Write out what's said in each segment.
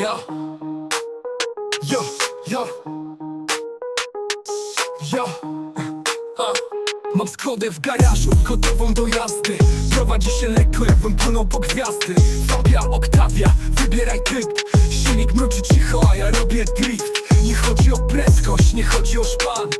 Yo, yo Yo Ha. Mam Skodę w garażu, gotową do jazdy. Prowadzi się lekko, jakbym płynął po gwiazdy. Fabia, Octavia, wybieraj typ Silnik mruczy cicho, a ja robię drift. Nie chodzi o prędkość, nie chodzi o szpan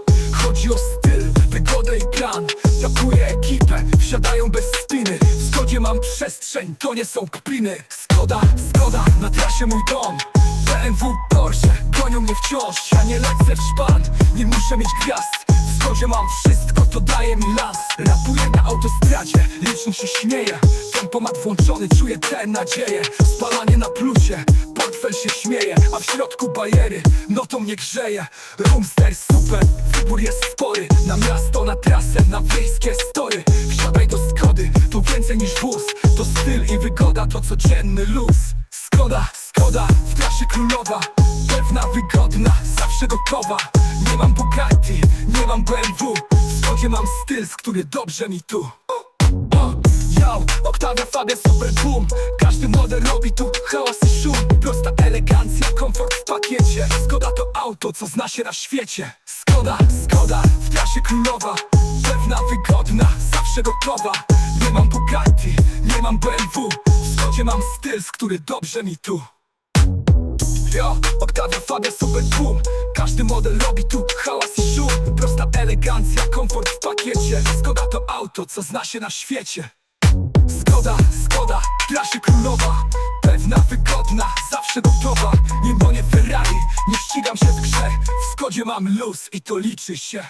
przestrzeń, to nie są kpiny. Skoda, Skoda, na trasie mój dom. BMW, Porsche, gonią mnie wciąż. Ja nie lecę w szpan, nie muszę mieć gwiazd. W Skodzie mam wszystko, to daje mi las. Rapuję na autostradzie, licznik się śmieje. Tempomat włączony, czuję tę nadzieję. Spalanie na plusie, portfel się śmieje. A w środku bajery, no to mnie grzeje. Roomster super, wybór jest spory. Na miasto, na trasę, na wiejskie story. Wsiadaj do Skody, to więcej niż wóz to codzienny luz. Skoda, Skoda, w trasie królowa. Pewna, wygodna, zawsze gotowa. Nie mam Bugatti, nie mam BMW W. Skodzie mam styl, z który dobrze mi tu. Yo, Octavia, Fabia, super boom. Każdy model robi tu hałas i szum. Prosta elegancja, komfort w pakiecie. Skoda to auto, co zna się na świecie. Skoda, Skoda, w trasie królowa. Pewna, wygodna, zawsze gotowa. Nie mam Bugatti, nie mam BMW Skodzie mam styl, z który dobrze mi tu? Yo, Octavia, Fabia, super boom Każdy model robi tu hałas i szum. Prosta elegancja, komfort w pakiecie. Skoda to auto, co zna się na świecie. Skoda, Skoda, trasie królowa. Pewna, wygodna, zawsze gotowa. Nie Ferrari, nie ścigam się w grze. W Skodzie mam luz i to liczy się